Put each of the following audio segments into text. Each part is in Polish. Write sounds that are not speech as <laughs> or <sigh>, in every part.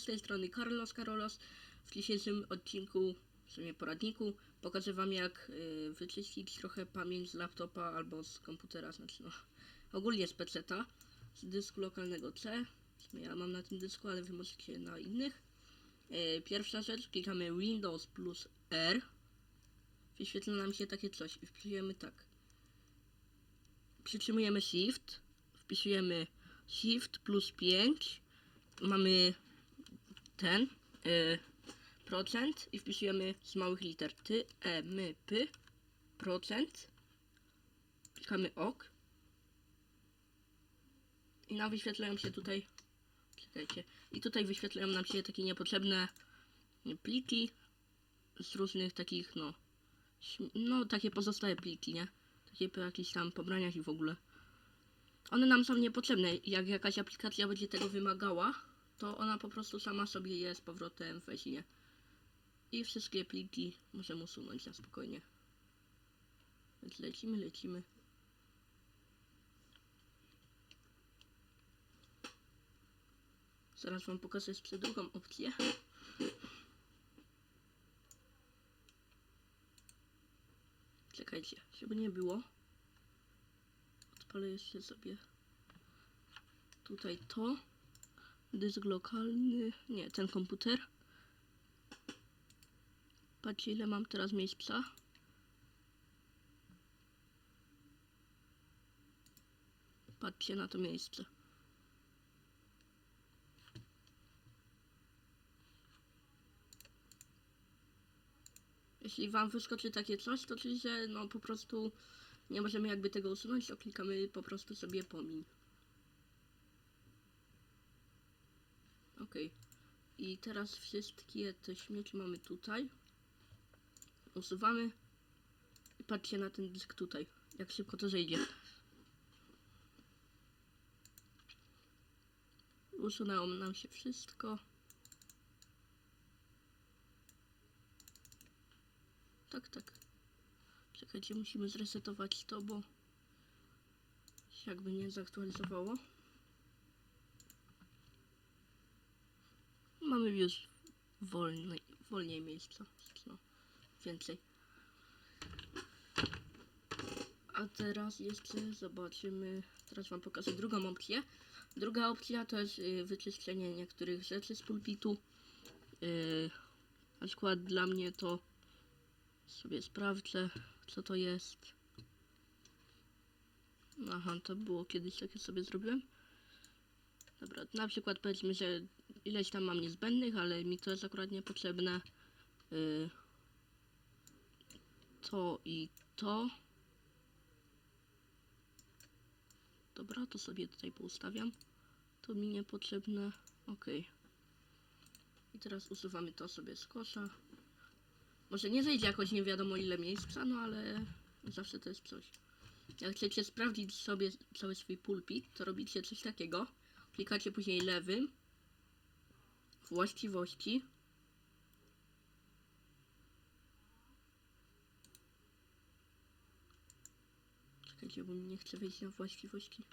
z tej strony Carlos Carolos. W dzisiejszym odcinku, w sumie poradniku, pokażę wam jak y, wyczyścić trochę pamięć z laptopa albo z komputera, znaczy no, ogólnie z peceta, z dysku lokalnego C. Ja mam na tym dysku, ale wy możecie na innych. Y, pierwsza rzecz, klikamy Windows plus R. Wyświetla nam się takie coś i wpisujemy tak. Przytrzymujemy Shift, wpisujemy Shift plus 5 mamy ten y, procent i wpisujemy z małych liter ty, e, my, p, procent. Klikamy OK. I nam wyświetlają się tutaj, czekajcie, i tutaj wyświetlają nam się takie niepotrzebne pliki z różnych takich, no, no, takie pozostałe pliki, nie? Takie po jakichś tam pobraniach i w ogóle. One nam są niepotrzebne. Jak jakaś aplikacja będzie tego wymagała, to ona po prostu sama sobie je z powrotem weźmie. I wszystkie pliki możemy usunąć na spokojnie. Więc lecimy, lecimy. Zaraz wam pokażę jeszcze drugą opcję. Czekajcie, żeby nie było. Odpalę jeszcze sobie tutaj to. Dysk lokalny. Nie, ten komputer. Patrzcie ile mam teraz miejsca. Patrzcie na to miejsce. Jeśli wam wyskoczy takie coś, to czyli, że no po prostu nie możemy jakby tego usunąć, to klikamy po prostu sobie pomin. Ok. I teraz wszystkie te śmieci mamy tutaj. Usuwamy. I patrzcie na ten dysk tutaj. Jak szybko to zejdzie. Usunęło nam się wszystko. Tak, tak. Czekajcie, musimy zresetować to, bo jakby nie zaktualizowało. Mamy już wolniej, wolniej miejsca. No, więcej. A teraz jeszcze zobaczymy. Teraz wam pokażę drugą opcję. Druga opcja to jest y, wyczyszczenie niektórych rzeczy z pulpitu. Y, na przykład dla mnie to sobie sprawdzę, co to jest. Aha, to było kiedyś takie sobie zrobiłem. Dobra, na przykład powiedzmy, że ileś tam mam niezbędnych, ale mi to jest akurat niepotrzebne. To i to. Dobra, to sobie tutaj poustawiam. To mi niepotrzebne. Ok. I teraz usuwamy to sobie z kosza. Może nie zejdzie jakoś nie wiadomo ile miejsca, no ale zawsze to jest coś. Jak chcecie sprawdzić sobie cały swój pulpit, to robicie coś takiego. Klikacie później lewym. Właściwości. Czekajcie, bo nie chce wejść na właściwości.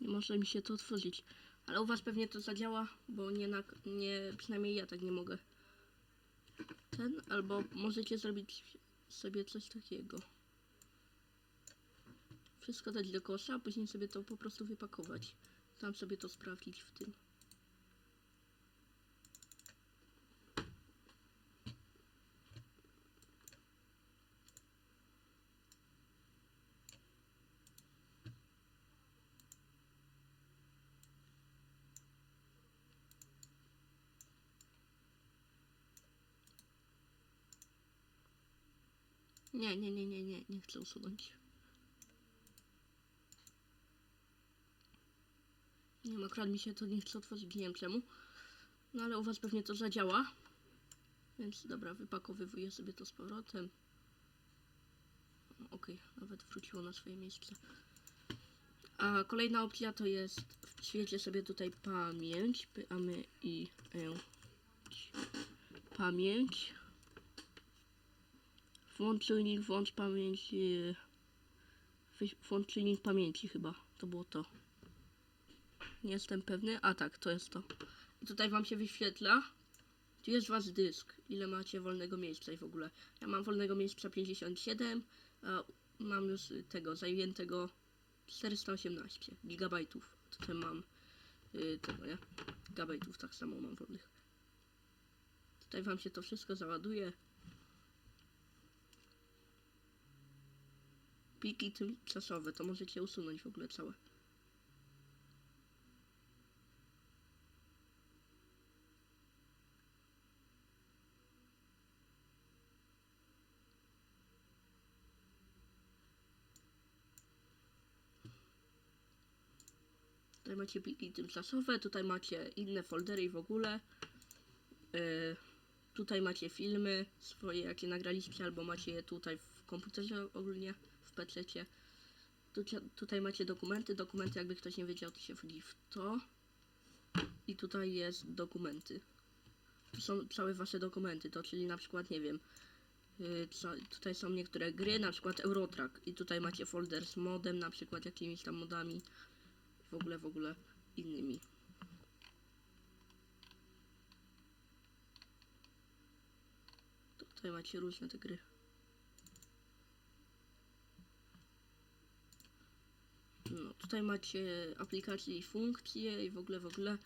Nie może mi się to otworzyć. Ale u was pewnie to zadziała, bo nie, na, nie przynajmniej ja tak nie mogę. Ten, albo możecie zrobić sobie coś takiego. Wszystko dać do kosza, a później sobie to po prostu wypakować. Tam sobie to sprawdzić w tym. Nie, nie, nie, nie, nie, nie chcę usunąć. Nie wiem, akurat mi się to nie chce otworzyć, nie wiem czemu. No ale u was pewnie to zadziała. Więc dobra, wypakowywuję sobie to z powrotem. No, Okej, nawet wróciło na swoje miejsce. A kolejna opcja to jest wświetlę sobie tutaj pamięć, pyamy i e, pamięć. Włącz czujnik, włącz pamięć. Yy, wyś- włącz czujnik pamięci chyba. To było to. Nie jestem pewny. A tak, to jest to. I tutaj wam się wyświetla. Tu jest wasz dysk. Ile macie wolnego miejsca i w ogóle. Ja mam wolnego miejsca 57, a mam już tego zajętego 418 gigabajtów. Tutaj mam yy, tego, nie? Gigabajtów tak samo mam wolnych. Tutaj wam się to wszystko załaduje. Pliki tymczasowe, to możecie usunąć w ogóle całe. Tutaj macie pliki tymczasowe, tutaj macie inne foldery w ogóle. Yy, tutaj macie filmy swoje, jakie nagraliście, albo macie je tutaj w komputerze ogólnie, PC-cie. Tucia, tutaj macie dokumenty, dokumenty jakby ktoś nie wiedział, to się wchodzi w to. I tutaj jest dokumenty. Tu są całe wasze dokumenty, to czyli na przykład, nie wiem, yy, co, tutaj są niektóre gry, na przykład Eurotrack i tutaj macie folder z modem, na przykład jakimiś tam modami, w ogóle, w ogóle innymi. Tutaj macie różne te gry. No, tutaj macie aplikacje i funkcje i w ogóle, w ogóle.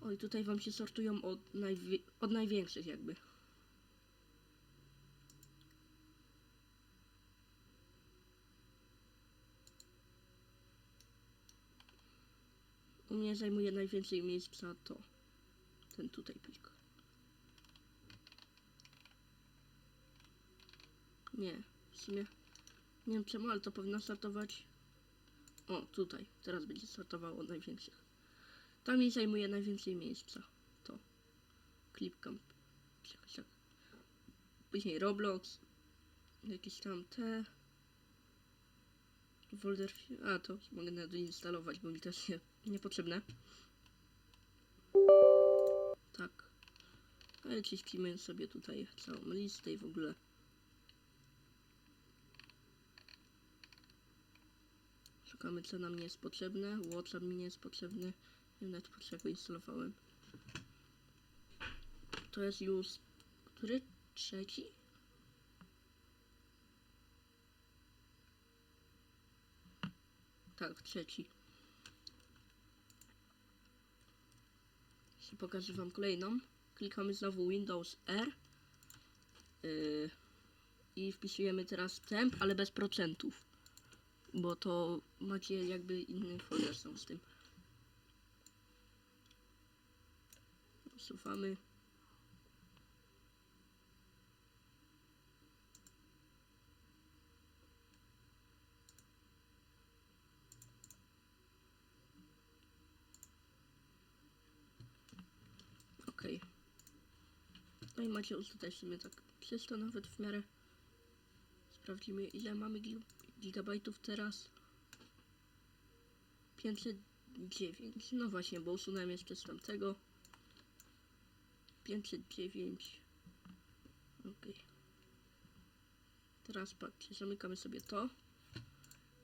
Oj, tutaj wam się sortują od, najwi- od największych jakby. U mnie zajmuje najwięcej miejsca to ten tutaj plik. Nie, w sumie nie wiem czemu, ale to powinno startować. O, tutaj. Teraz będzie startowało od największych. Tam mi zajmuje najwięcej miejsca. To. Clipcamp. Później Roblox. Jakieś tam te. Folder. A, to mogę nainstalować, bo mi też nie, niepotrzebne. Tak. Ale czyścimy sobie tutaj całą listę i w ogóle. Szukamy co nam nie jest potrzebne. WhatsApp mi nie jest potrzebny. Nie wiem po co ja go instalowałem. To jest już... Który? Trzeci? Tak, trzeci. Jeszcze pokażę wam kolejną. Klikamy znowu Windows R. Yy, I wpisujemy teraz temp, ale bez procentów bo to macie jakby inny folder są z tym. Usuwamy. Ok. No i macie sumie tak czysto nawet w miarę. Sprawdzimy ile mamy gig gigabajtów teraz. 509. No właśnie, bo usunąłem jeszcze z tamtego. 509. Ok. Teraz patrzcie, zamykamy sobie to.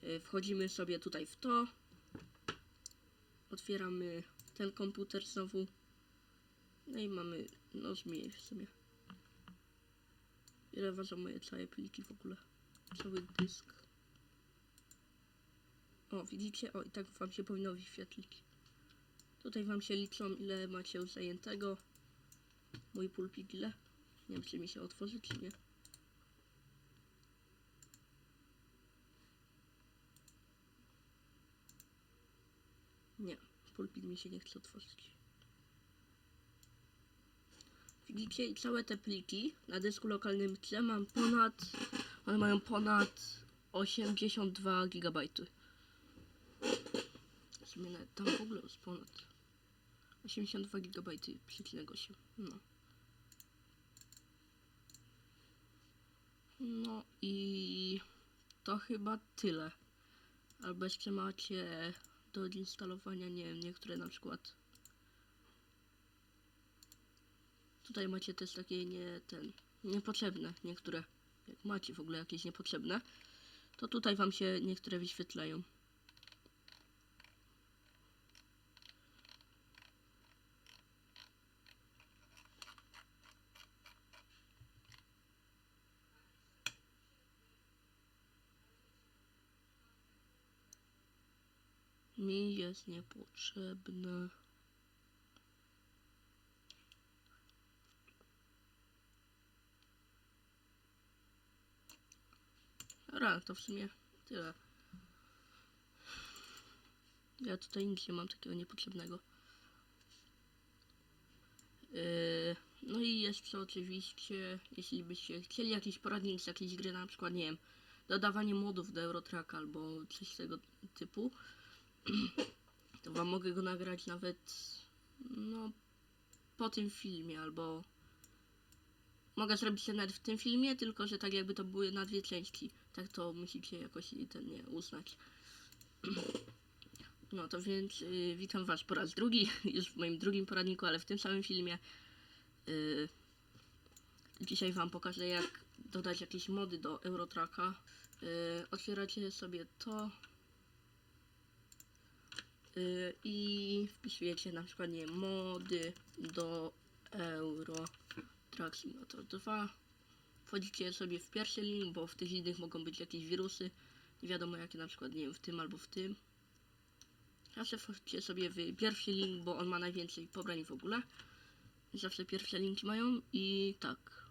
Y, Wchodzimy sobie tutaj w to. Otwieramy ten komputer znowu. No i mamy, no zmień w sumie. Ile ważą moje całe pliki w ogóle? Cały dysk. O, widzicie? O, i tak wam się powinno wyświetlić. Tutaj wam się liczą, ile macie zajętego. Mój pulpit ile? Nie wiem, czy mi się otworzy, czy nie. Nie, pulpit mi się nie chce otworzyć. Widzicie, i całe te pliki na dysku lokalnym C mam ponad, one mają ponad 82 gigabajty. W sumie nawet tam w ogóle jest ponad 82 gigabajty przecinek 8. No. No i to chyba tyle. Albo jeszcze macie do odinstalowania, nie wiem, niektóre na przykład Tutaj macie też takie nie ten niepotrzebne niektóre. Jak macie w ogóle jakieś niepotrzebne, to tutaj wam się niektóre wyświetlają. Mi jest niepotrzebne. Dobra, to w sumie tyle. Ja tutaj nic nie mam takiego niepotrzebnego. Yy, no i to oczywiście, jeśli byście chcieli jakiś poradnik z jakiejś gry, na przykład, nie wiem, dodawanie modów do Eurotrack albo coś tego typu, <clears throat> to wam mogę go nagrać nawet, no, po tym filmie, albo mogę zrobić to nawet w tym filmie, tylko że tak jakby to były na dwie części. Tak to musicie jakoś ten nie uznać. <clears throat> No to więc y, witam was po raz drugi, <laughs> już w moim drugim poradniku, ale w tym samym filmie. Y, dzisiaj wam pokażę jak dodać jakieś mody do Eurotracka. Y, otwieracie sobie to i wpisujecie na przykład nie mody do Euro Track Simulator 2. Wchodzicie sobie w pierwszy link, bo w tych innych mogą być jakieś wirusy. Nie wiadomo jakie na przykład, nie wiem, w tym albo w tym. Zawsze wchodźcie sobie w pierwszy link, bo on ma najwięcej pobrań w ogóle. Zawsze pierwsze linki mają i tak.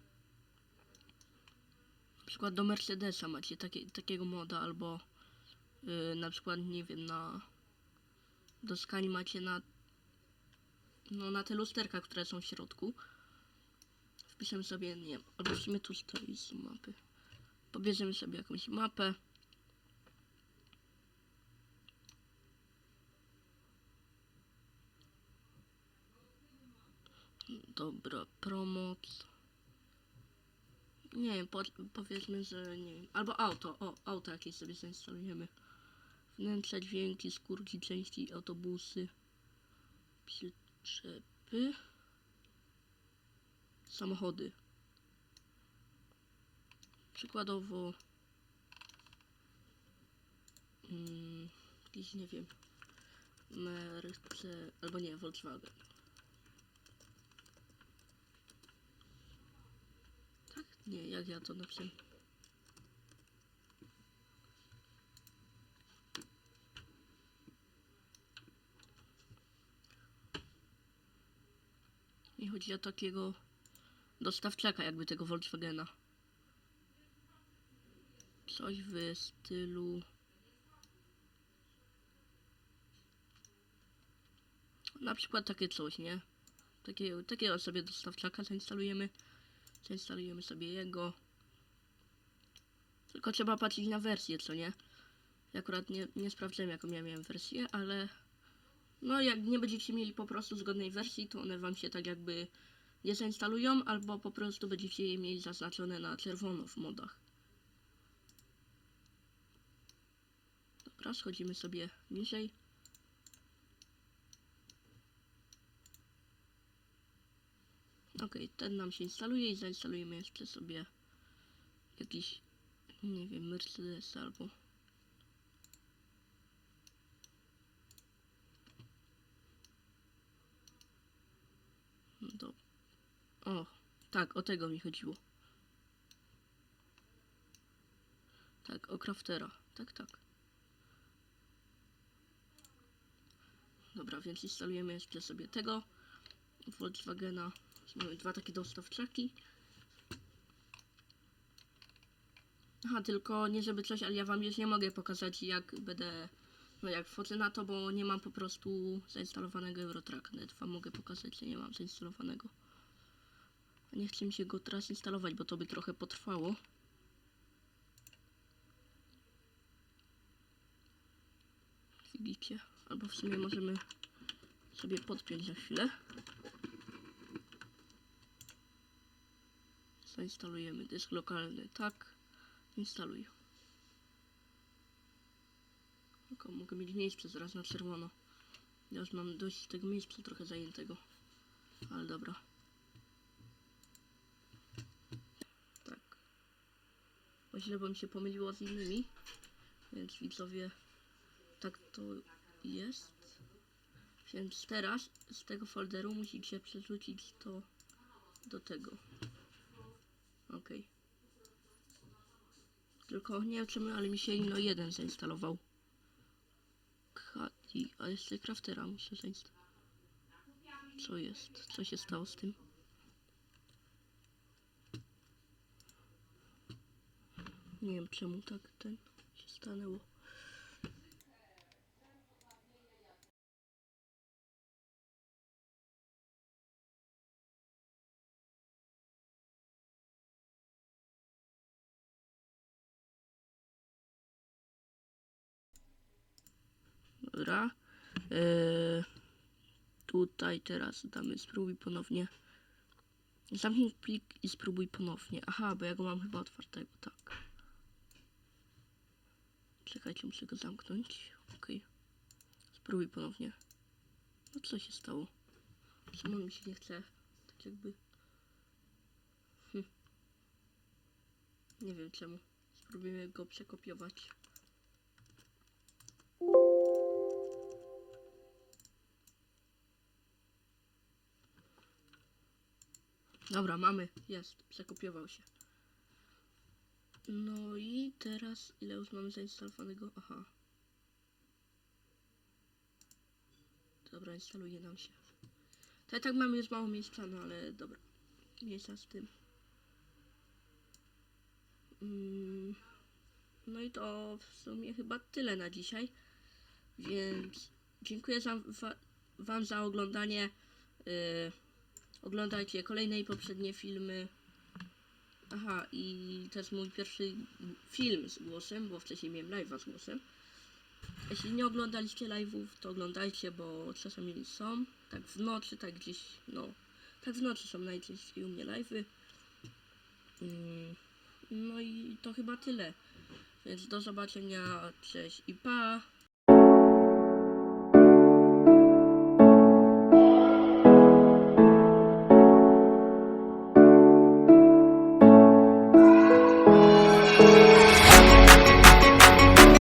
Na przykład do Mercedesa macie takie, takiego moda, albo yy, na przykład, nie wiem, na do skani macie na no na te lusterka, które są w środku. Wpiszemy sobie, nie wiem, sumie tu stoi z mapy. Pobierzemy sobie jakąś mapę. Dobra, promoc. Nie wiem, po, powiedzmy, że nie wiem. Albo auto, o, auto jakieś sobie zainstalujemy. Wnętrza, dźwięki, skórki, części, autobusy, przyczepy, samochody. Przykładowo mm, nie wiem, Merce, albo nie, Volkswagen. Tak? Nie, jak ja to napisałem? Nie chodzi o takiego dostawczaka jakby tego Volkswagena. Coś w stylu... Na przykład takie coś, nie? Takie, takiego sobie dostawczaka zainstalujemy. Zainstalujemy sobie jego. Tylko trzeba patrzeć na wersję, co nie? Ja akurat nie, nie sprawdzałem jaką ja miałem wersję, ale... No jak nie będziecie mieli po prostu zgodnej wersji, to one wam się tak jakby nie zainstalują, albo po prostu będziecie je mieli zaznaczone na czerwono w modach. Dobra, schodzimy sobie niżej. Ok, ten nam się instaluje i zainstalujemy jeszcze sobie jakiś, nie wiem, Mercedes albo... Do... O, tak, o tego mi chodziło. Tak, o Craftera. Tak, tak. Dobra, więc instalujemy jeszcze sobie tego Volkswagena. Mamy dwa takie dostawczaki. Aha, tylko nie żeby coś, ale ja wam już nie mogę pokazać jak będę, no jak wchodzę na to, bo nie mam po prostu zainstalowanego Eurotrack. Nawet wam mogę pokazać, że nie mam zainstalowanego. Nie chcę mi się go teraz instalować, bo to by trochę potrwało. Widzicie? Albo w sumie możemy sobie podpiąć za chwilę. Zainstalujemy dysk lokalny, tak. Instaluj. Tylko mogę mieć miejsce zaraz na czerwono. Ja już mam dość tego miejsca trochę zajętego. Ale dobra. Źle, bo mi się pomyliło z innymi. Więc widzowie, tak to jest. Więc teraz z tego folderu musicie przerzucić to do tego. Okej. Tylko nie wiem czemu, ale mi się ino jeden zainstalował. Kati, a jeszcze craftera muszę zainstalować. Co jest? Co się stało z tym? Nie wiem czemu tak ten się stanęło. Dobra. Eee, tutaj teraz damy spróbuj ponownie. Zamknij plik i spróbuj ponownie. Aha, bo ja go mam chyba otwartego, tak. Czekajcie, muszę go zamknąć. Okej. Spróbuj ponownie. No co się stało? Czemu mi się nie chce? Tak jakby... Hm. Nie wiem czemu. Spróbujemy go przekopiować. Dobra, mamy. Jest. Przekopiował się. No i teraz ile już mamy zainstalowanego? Aha. Dobra, instaluje nam się. To i tak mamy już mało miejsca, no ale dobra. Miejsca z tym. Mm, No i to w sumie chyba tyle na dzisiaj. Więc dziękuję za, wa, Wam za oglądanie. Yy, oglądajcie kolejne i poprzednie filmy. Aha, i to jest mój pierwszy film z głosem, bo wcześniej miałem live'a z głosem. Jeśli nie oglądaliście live'ów, to oglądajcie, bo czasami są. Tak w nocy, tak gdzieś, no. Tak w nocy są najczęściej u mnie live'y. Mm, No i to chyba tyle. Więc do zobaczenia, cześć i pa!